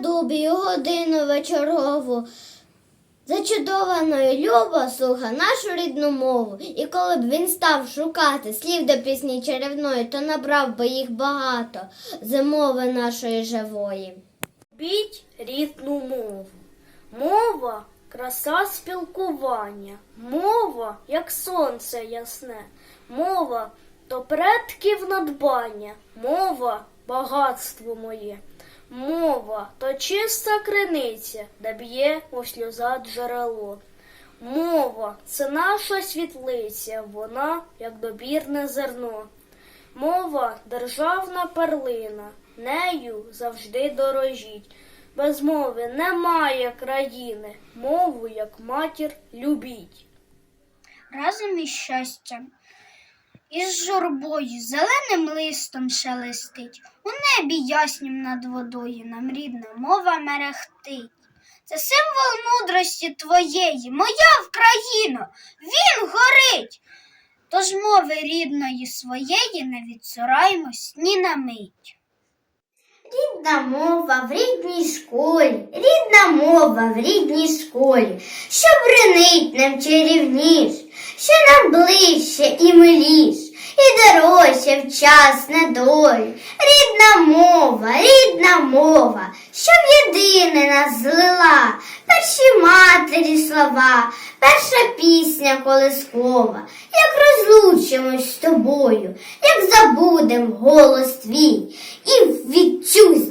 дубі годину вечергову Зачудованою любо слуха нашу рідну мову, і коли б він став шукати слів до пісні черевної, то набрав би їх багато. Зимови нашої живої. Біть рідну мову, мова краса спілкування, мова, як сонце ясне, мова то предків надбання, мова багатство моє. Мова то чиста криниця, де б'є у сльоза джерело. Мова це наша світлиця, вона як добірне зерно. Мова державна перлина, нею завжди дорожіть. Без мови немає країни, мову як матір любіть. разом із щастям. Із журбою зеленим листом шелестить, у небі яснім над водою нам рідна мова мерехтить. Це символ мудрості твоєї, моя Вкраїно, він горить. Тож мови рідної своєї не відсураймось ні на мить. Рідна мова в рідній школі, рідна мова в рідній школі, що бренить нам чарівніш, що нам ближче і миліш, і дорожче в час недолі. Рідна мова, рідна мова, що в єдине нас злила, перші матері слова, перша пісня колискова, як розлучимось з тобою, як забудем голос твій, і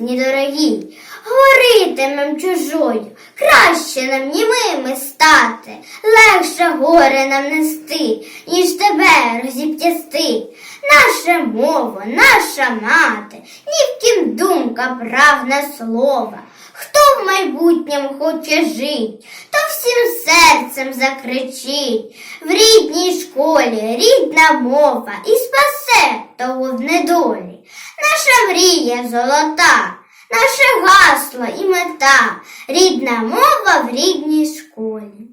в вітчизні дорогій, говоритимем чужою, краще нам німими стати, легше горе нам нести, ніж тебе розіп'ясти. Наша мова, наша мати, ні в кім думка правна слова. Хто в майбутньому хоче жить, то всім серцем закричить. В рідній школі рідна мова і спасе того в недолі. Наша мрія золота, наше гасло і мета, рідна мова в рідній школі.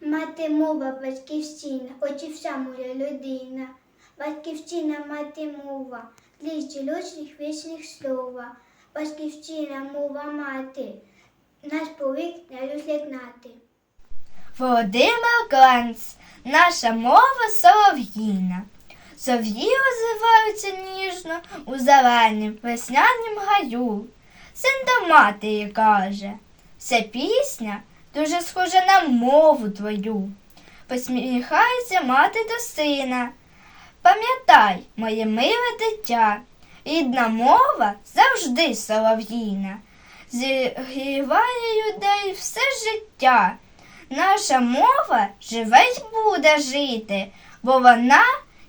Мати мова, батьківщина, хоч і вся моя людина. Батьківщина, мати мова, тліч жіночних вічних слова. Батьківщина, мова мати, наш повік не роз'єднати. Володимир Ганц, наша мова солов'їна. Сов'ї озиваються ніжно у зеленім веснянім гаю. Син до матері каже, ця пісня дуже схожа на мову твою. Посміхається мати до сина. Пам'ятай, моє миле дитя, рідна мова завжди солов'їна, зігріває людей все життя. Наша мова живе й буде жити, бо вона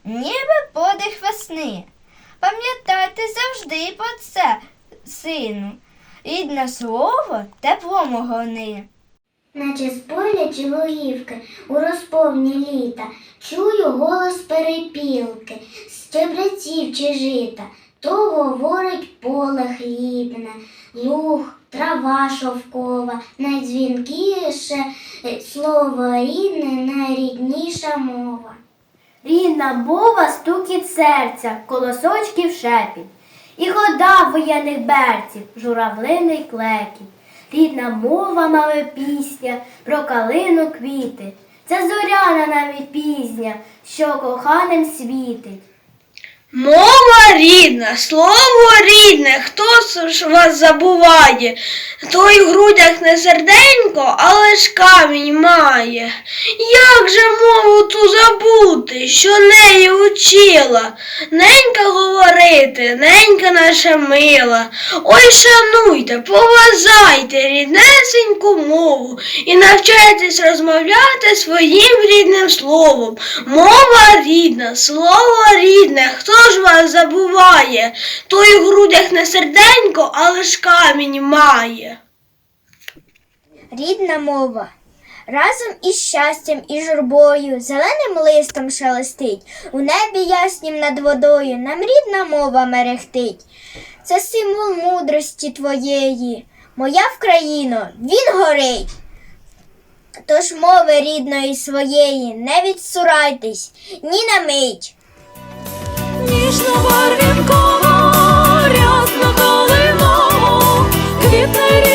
ніби подих весни. Пам'ятайте завжди про це, сину, рідне слово тепло могони. Наче з поля чи лугівки у розповні літа, чую голос перепілки, стебреців чи жита, то говорить поле хлібне, луг, трава шовкова, найдзвінкіше слово рідне, найрідніша мова. Рідна мова стукіт серця, колосочків шепіт, і хода воєнних берців, журавлиний клекіт. Рідна мова мами пісня, про калину квіти. Це зоряна навіть пізня, що коханим світить. Мова рідна, слово рідне, хто ж вас забуває? Той в грудях не серденько, але ж камінь має. Як же мову ту забути, що неї учила? Ненька говорити, ненька наша мила. Ой, шануйте, поважайте ріднесеньку мову і навчайтесь розмовляти своїм рідним словом. Мова рідна, слово рідне, хто ж вас забуває? Той в грудях не серденько, але ж камінь має. Рідна мова. Разом із щастям і журбою, зеленим листом шелестить, у небі яснім над водою нам рідна мова мерехтить. Це символ мудрості твоєї, моя Вкраїно, він горить. Тож мови рідної своєї не відсурайтесь ні на мить. Ніжно барвінково, рясно калиново, квітне